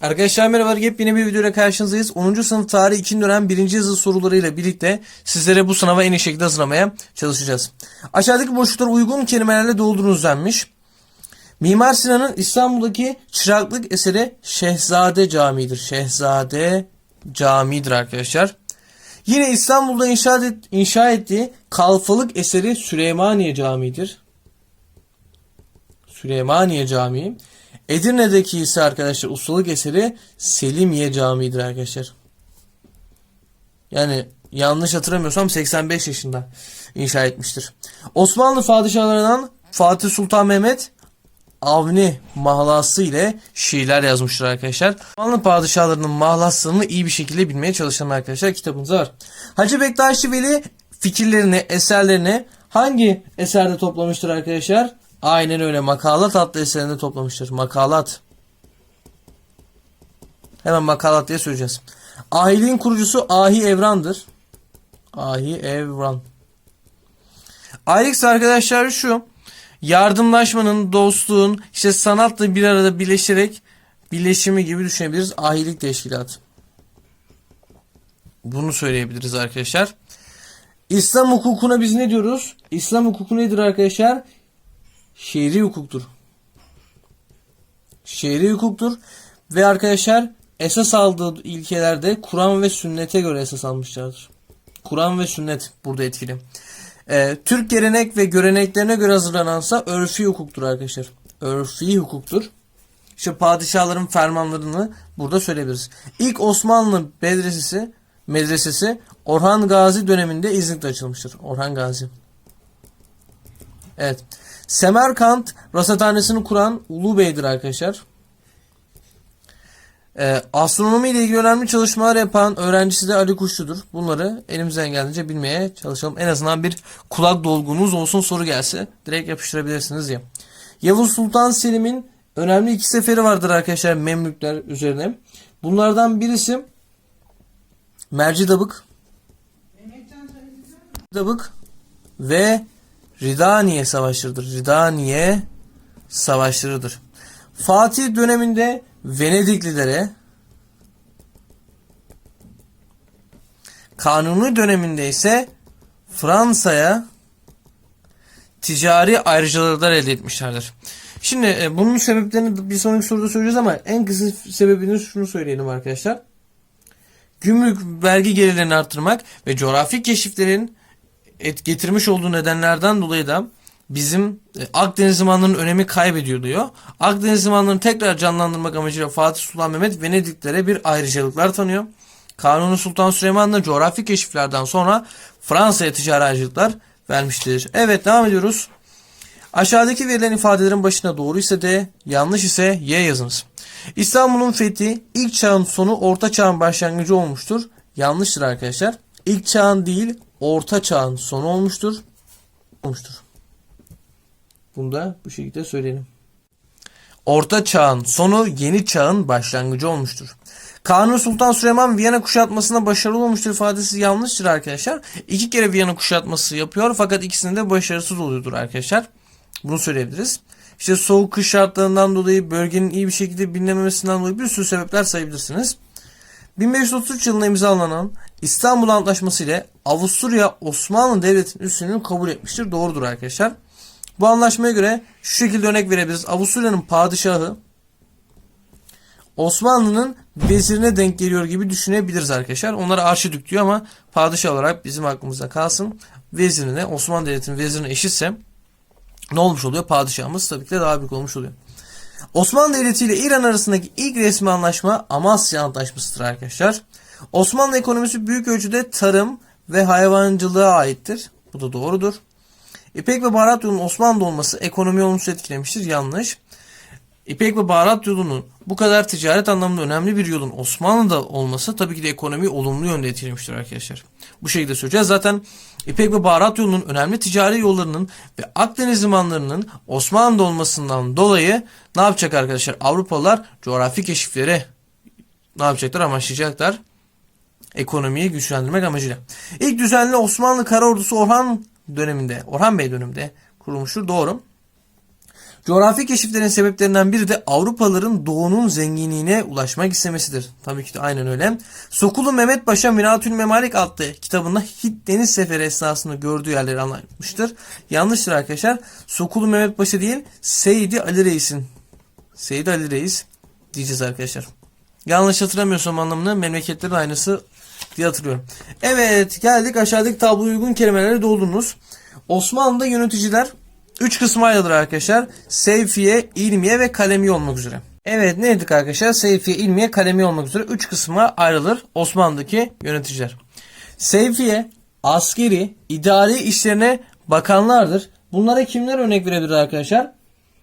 Arkadaşlar merhaba. Yepyeni bir videoyla karşınızdayız. 10. sınıf tarih 2. dönem 1. yazı sorularıyla birlikte sizlere bu sınava en iyi şekilde hazırlamaya çalışacağız. Aşağıdaki boşlukları uygun kelimelerle doldurunuz denmiş. Mimar Sinan'ın İstanbul'daki çıraklık eseri Şehzade Camii'dir. Şehzade Camii'dir arkadaşlar. Yine İstanbul'da inşa, et, inşa ettiği kalfalık eseri Süleymaniye Camii'dir. Süleymaniye Camii. Edirne'deki ise arkadaşlar ustalık eseri Selimiye Camii'dir arkadaşlar. Yani yanlış hatırlamıyorsam 85 yaşında inşa etmiştir. Osmanlı padişahlarından Fatih Sultan Mehmet Avni mahlası ile şiirler yazmıştır arkadaşlar. Osmanlı padişahlarının mahlaslarını iyi bir şekilde bilmeye çalışan arkadaşlar kitabımız var. Hacı Bektaşi Veli fikirlerini, eserlerini hangi eserde toplamıştır arkadaşlar? Aynen öyle makalat adlı eserinde toplamıştır. Makalat. Hemen makalat diye söyleyeceğiz. Ahiliğin kurucusu Ahi Evran'dır. Ahi Evran. Ahilik arkadaşlar şu. Yardımlaşmanın, dostluğun, işte sanatla bir arada birleşerek birleşimi gibi düşünebiliriz. Ahilik teşkilatı. Bunu söyleyebiliriz arkadaşlar. İslam hukukuna biz ne diyoruz? İslam hukuku nedir arkadaşlar? Şehri hukuktur. Şehri hukuktur. Ve arkadaşlar esas aldığı ilkelerde Kur'an ve sünnete göre esas almışlardır. Kur'an ve sünnet burada etkili. Ee, Türk gelenek ve göreneklerine göre hazırlanansa örfi hukuktur arkadaşlar. Örfi hukuktur. İşte padişahların fermanlarını burada söyleyebiliriz. İlk Osmanlı medresesi, medresesi Orhan Gazi döneminde İznik'te açılmıştır. Orhan Gazi. Evet. Semerkant rasathanesini kuran Ulu Bey'dir arkadaşlar. Ee, astronomi ile ilgili önemli çalışmalar yapan öğrencisi de Ali Kuşçu'dur. Bunları elimizden geldiğince bilmeye çalışalım. En azından bir kulak dolgunuz olsun soru gelse direkt yapıştırabilirsiniz ya. Yavuz Sultan Selim'in önemli iki seferi vardır arkadaşlar Memlükler üzerine. Bunlardan birisi Mercidabık Dabık ve Ridaniye Savaşları'dır. Ridaniye Savaşları'dır. Fatih döneminde Venediklilere Kanuni döneminde ise Fransa'ya ticari ayrıcalıklar elde etmişlerdir. Şimdi e, bunun sebeplerini bir sonraki soruda söyleyeceğiz ama en kısa sebebini şunu söyleyelim arkadaşlar. Gümrük vergi gelirlerini arttırmak ve coğrafi keşiflerin et getirmiş olduğu nedenlerden dolayı da bizim e, Akdeniz limanlarının önemi kaybediyor diyor. Akdeniz limanlarını tekrar canlandırmak amacıyla Fatih Sultan Mehmet Venediklere bir ayrıcalıklar tanıyor. Kanuni Sultan Süleyman da coğrafi keşiflerden sonra Fransa'ya ticari ayrıcalıklar vermiştir. Evet devam ediyoruz. Aşağıdaki verilen ifadelerin başına doğru ise D, yanlış ise Y yazınız. İstanbul'un fethi ilk çağın sonu orta çağın başlangıcı olmuştur. Yanlıştır arkadaşlar. İlk çağın değil orta çağın sonu olmuştur. Olmuştur. Bunu da bu şekilde söyleyelim. Orta çağın sonu yeni çağın başlangıcı olmuştur. Kanuni Sultan Süleyman Viyana kuşatmasına başarılı olmuştur ifadesi yanlıştır arkadaşlar. İki kere Viyana kuşatması yapıyor fakat ikisinde de başarısız oluyordur arkadaşlar. Bunu söyleyebiliriz. İşte soğuk kış şartlarından dolayı bölgenin iyi bir şekilde bilinememesinden dolayı bir sürü sebepler sayabilirsiniz. 1533 yılında imzalanan İstanbul Antlaşması ile Avusturya Osmanlı Devleti'nin üstünlüğünü kabul etmiştir. Doğrudur arkadaşlar. Bu anlaşmaya göre şu şekilde örnek verebiliriz. Avusturya'nın padişahı Osmanlı'nın vezirine denk geliyor gibi düşünebiliriz arkadaşlar. Onlara arşidük diyor ama padişah olarak bizim aklımızda kalsın. Vezirine Osmanlı Devleti'nin vezirine eşitse ne olmuş oluyor? Padişahımız tabii ki de daha büyük olmuş oluyor. Osmanlı Devleti ile İran arasındaki ilk resmi anlaşma Amasya Antlaşması'dır arkadaşlar. Osmanlı ekonomisi büyük ölçüde tarım ve hayvancılığa aittir. Bu da doğrudur. İpek ve baharat yolunun Osmanlı'da olması ekonomiyi olumsuz etkilemiştir. Yanlış. İpek ve baharat yolunun bu kadar ticaret anlamında önemli bir yolun Osmanlı'da olması tabii ki de ekonomiyi olumlu yönde etkilemiştir arkadaşlar. Bu şekilde söyleyeceğiz. Zaten İpek ve baharat yolunun önemli ticari yollarının ve Akdeniz limanlarının Osmanlı'da olmasından dolayı ne yapacak arkadaşlar? Avrupalılar coğrafi keşifleri ne yapacaklar? Amaçlayacaklar. Ekonomiyi güçlendirmek amacıyla. İlk düzenli Osmanlı Kara Ordusu Orhan döneminde, Orhan Bey döneminde kurulmuştur. Doğru. Coğrafi keşiflerin sebeplerinden biri de Avrupalıların doğunun zenginliğine ulaşmak istemesidir. Tabii ki de aynen öyle. Sokulu Mehmet Paşa Miratül Memalik adlı kitabında Hint deniz seferi esnasında gördüğü yerleri anlatmıştır. Yanlıştır arkadaşlar. Sokulu Mehmet Paşa değil Seydi Ali Reis'in. Seydi Ali Reis diyeceğiz arkadaşlar. Yanlış hatırlamıyorsam anlamını memleketlerin aynısı diye hatırlıyorum. Evet geldik aşağıdaki tabloya uygun kelimeleri doldurunuz. Osmanlı'da yöneticiler 3 kısma ayrılır arkadaşlar. Seyfiye, ilmiye ve kalemi olmak üzere. Evet ne dedik arkadaşlar? Seyfiye, ilmiye, kalemi olmak üzere 3 kısma ayrılır Osmanlı'daki yöneticiler. Seyfiye, askeri, idari işlerine bakanlardır. Bunlara kimler örnek verebilir arkadaşlar?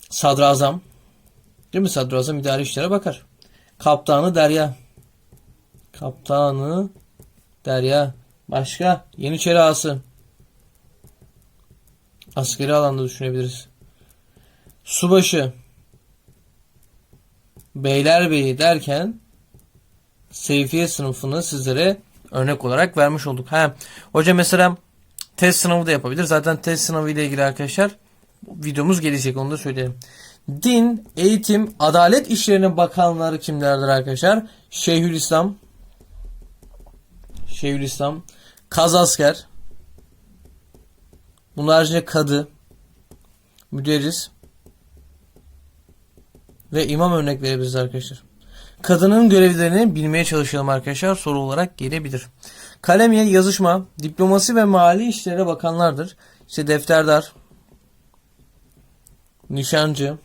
Sadrazam. Değil mi? Sadrazam idari işlere bakar. Kaptanı Derya. Kaptanı Derya. Başka? Yeniçeri ağası. Askeri alanda düşünebiliriz. Subaşı. Beylerbeyi derken Seyfiye sınıfını sizlere örnek olarak vermiş olduk. Ha, hoca mesela test sınavı da yapabilir. Zaten test sınavı ile ilgili arkadaşlar videomuz gelecek onu da söyleyelim. Din, eğitim, adalet işlerine bakanları kimlerdir arkadaşlar? Şeyhülislam, Şeyhülislam, Kazasker, bunun haricinde kadı, müderris ve imam örnek verebiliriz arkadaşlar. Kadının görevlerini bilmeye çalışalım arkadaşlar. Soru olarak gelebilir. Kalemiye yazışma, diplomasi ve mali işlere bakanlardır. İşte defterdar, nişancı,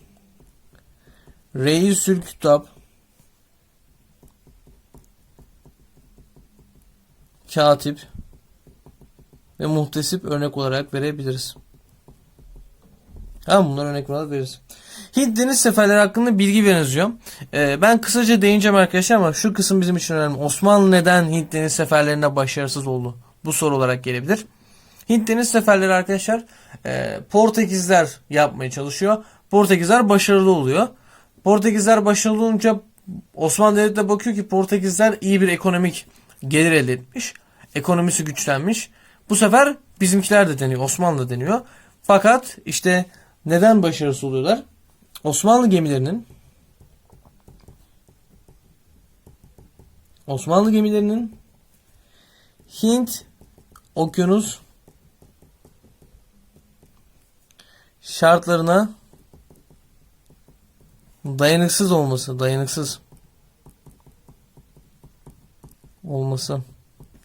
reisül kütap, katip ve muhtesip örnek olarak verebiliriz. Ha bunlar örnek olarak veririz. Hint deniz seferleri hakkında bilgi veriniz Ee, ben kısaca değineceğim arkadaşlar ama şu kısım bizim için önemli. Osmanlı neden Hint deniz seferlerinde başarısız oldu? Bu soru olarak gelebilir. Hint deniz seferleri arkadaşlar e, Portekizler yapmaya çalışıyor. Portekizler başarılı oluyor. Portekizler başarılı olunca Osmanlı Devleti de bakıyor ki Portekizler iyi bir ekonomik gelir elde etmiş. Ekonomisi güçlenmiş. Bu sefer bizimkiler de deniyor. Osmanlı deniyor. Fakat işte neden başarısız oluyorlar? Osmanlı gemilerinin Osmanlı gemilerinin Hint okyanus şartlarına dayanıksız olması, dayanıksız olması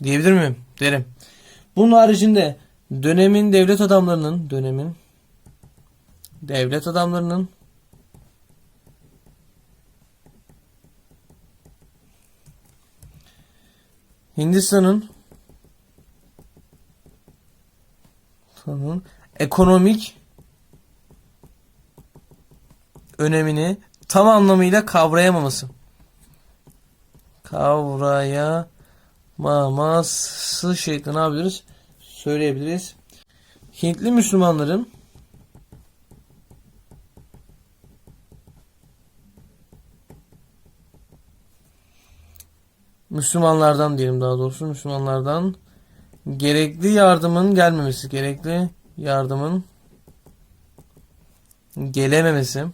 diyebilir miyim? Derim. Bunun haricinde dönemin devlet adamlarının dönemin devlet adamlarının Hindistan'ın Hindistan'ın ekonomik önemini tam anlamıyla kavrayamaması. Kavrayamaması şeklinde ne yapabiliriz? Söyleyebiliriz. Hintli Müslümanların Müslümanlardan diyelim daha doğrusu Müslümanlardan gerekli yardımın gelmemesi, gerekli yardımın gelememesi.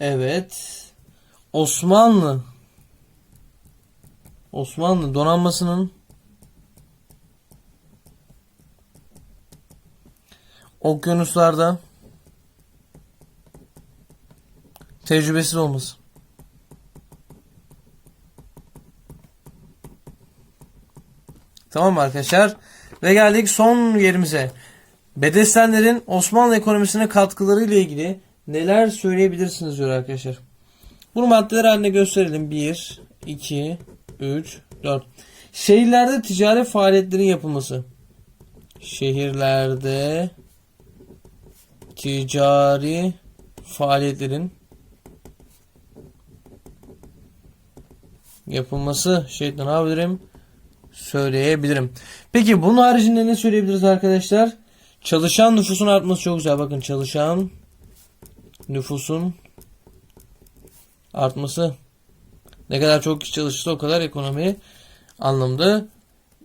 Evet. Osmanlı Osmanlı donanmasının okyanuslarda tecrübesiz olması. Tamam arkadaşlar? Ve geldik son yerimize. Bedestenlerin Osmanlı ekonomisine katkıları ile ilgili neler söyleyebilirsiniz diyor arkadaşlar. Bunu maddeler haline gösterelim. 1, 2, 3, 4. Şehirlerde ticari faaliyetlerin yapılması. Şehirlerde ticari faaliyetlerin yapılması şeklinde ne yapabilirim? Söyleyebilirim. Peki bunun haricinde ne söyleyebiliriz arkadaşlar? Çalışan nüfusun artması çok güzel. Bakın çalışan nüfusun artması. Ne kadar çok kişi çalışırsa o kadar ekonomi anlamda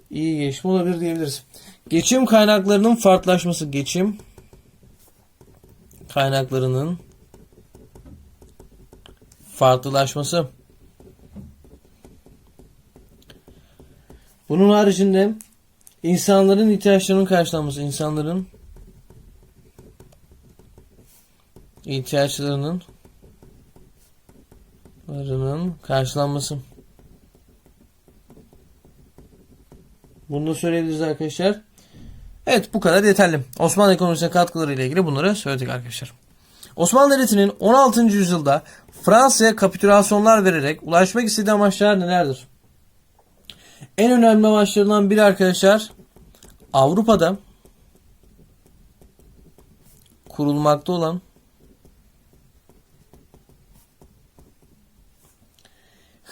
iyi gelişme olabilir diyebiliriz. Geçim kaynaklarının farklılaşması. Geçim kaynaklarının farklılaşması. Bunun haricinde insanların ihtiyaçlarının karşılanması, insanların ihtiyaçlarının larının karşılanması. Bunu da söyleyebiliriz arkadaşlar. Evet bu kadar yeterli. Osmanlı ekonomisine katkıları ile ilgili bunları söyledik arkadaşlar. Osmanlı Devleti'nin 16. yüzyılda Fransa'ya kapitülasyonlar vererek ulaşmak istediği amaçlar nelerdir? En önemli amaçlarından biri arkadaşlar Avrupa'da kurulmakta olan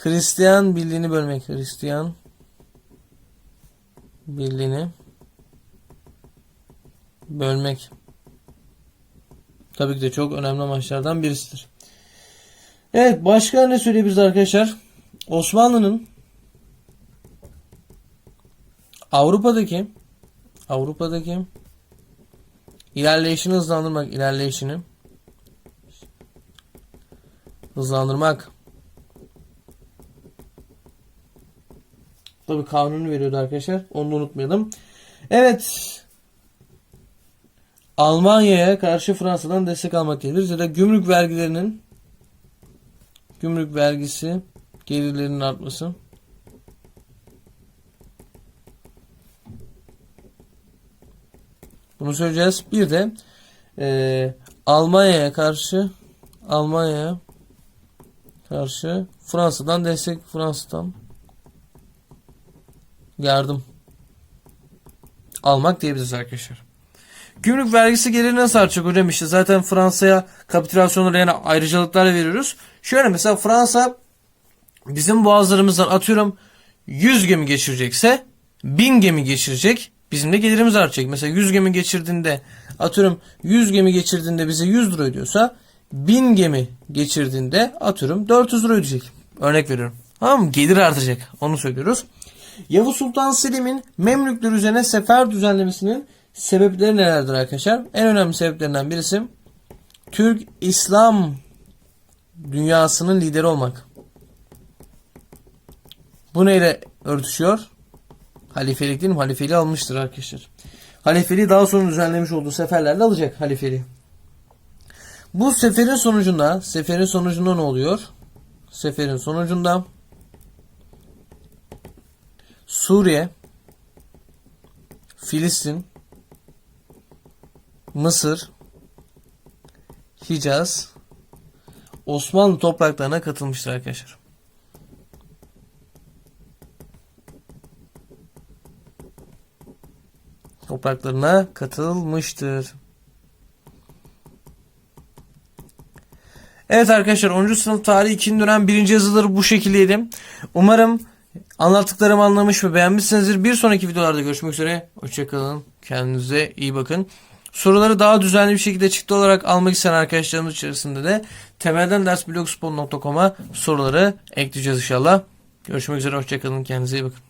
Hristiyan birliğini bölmek. Hristiyan birliğini bölmek. Tabii ki de çok önemli amaçlardan birisidir. Evet başka ne söyleyebiliriz arkadaşlar? Osmanlı'nın Avrupa'daki Avrupa'daki ilerleyişini hızlandırmak, ilerleyişini hızlandırmak. Tabii kanunu veriyordu arkadaşlar. Onu da unutmayalım. Evet. Almanya'ya karşı Fransa'dan destek almak gelir. Ya da gümrük vergilerinin gümrük vergisi gelirlerinin artması. Bunu söyleyeceğiz. Bir de e, Almanya'ya karşı Almanya'ya karşı Fransa'dan destek Fransa'dan yardım almak diyebiliriz arkadaşlar. Gümrük vergisi geliri nasıl artacak hocam işte zaten Fransa'ya kapitülasyonlara yani ayrıcalıklar veriyoruz. Şöyle mesela Fransa bizim boğazlarımızdan atıyorum 100 gemi geçirecekse 1000 gemi geçirecek. Bizim de gelirimiz artacak. Mesela 100 gemi geçirdiğinde atıyorum 100 gemi geçirdiğinde bize 100 lira ödüyorsa 1000 gemi geçirdiğinde atıyorum 400 lira ödeyecek. Örnek veriyorum. Tamam mı? Gelir artacak. Onu söylüyoruz. Yavuz Sultan Selim'in Memlükler üzerine sefer düzenlemesinin sebepleri nelerdir arkadaşlar? En önemli sebeplerinden birisi Türk İslam dünyasının lideri olmak. Bu neyle örtüşüyor? Halifelik değil mi? Halifeliği almıştır arkadaşlar. Halifeliği daha sonra düzenlemiş olduğu seferlerle alacak halifeliği. Bu seferin sonucunda, seferin sonucunda ne oluyor? Seferin sonucunda Suriye, Filistin, Mısır, Hicaz, Osmanlı topraklarına katılmıştır arkadaşlar. Topraklarına katılmıştır. Evet arkadaşlar 10. sınıf tarihi 2. dönem 1. yazıları bu şekildeydi. Umarım anlattıklarımı anlamış ve beğenmişsinizdir. Bir sonraki videolarda görüşmek üzere. Hoşçakalın. Kendinize iyi bakın. Soruları daha düzenli bir şekilde çıktı olarak almak isteyen arkadaşlarımız içerisinde de temelden ders blogspot.com'a soruları ekleyeceğiz inşallah. Görüşmek üzere. Hoşçakalın. Kendinize iyi bakın.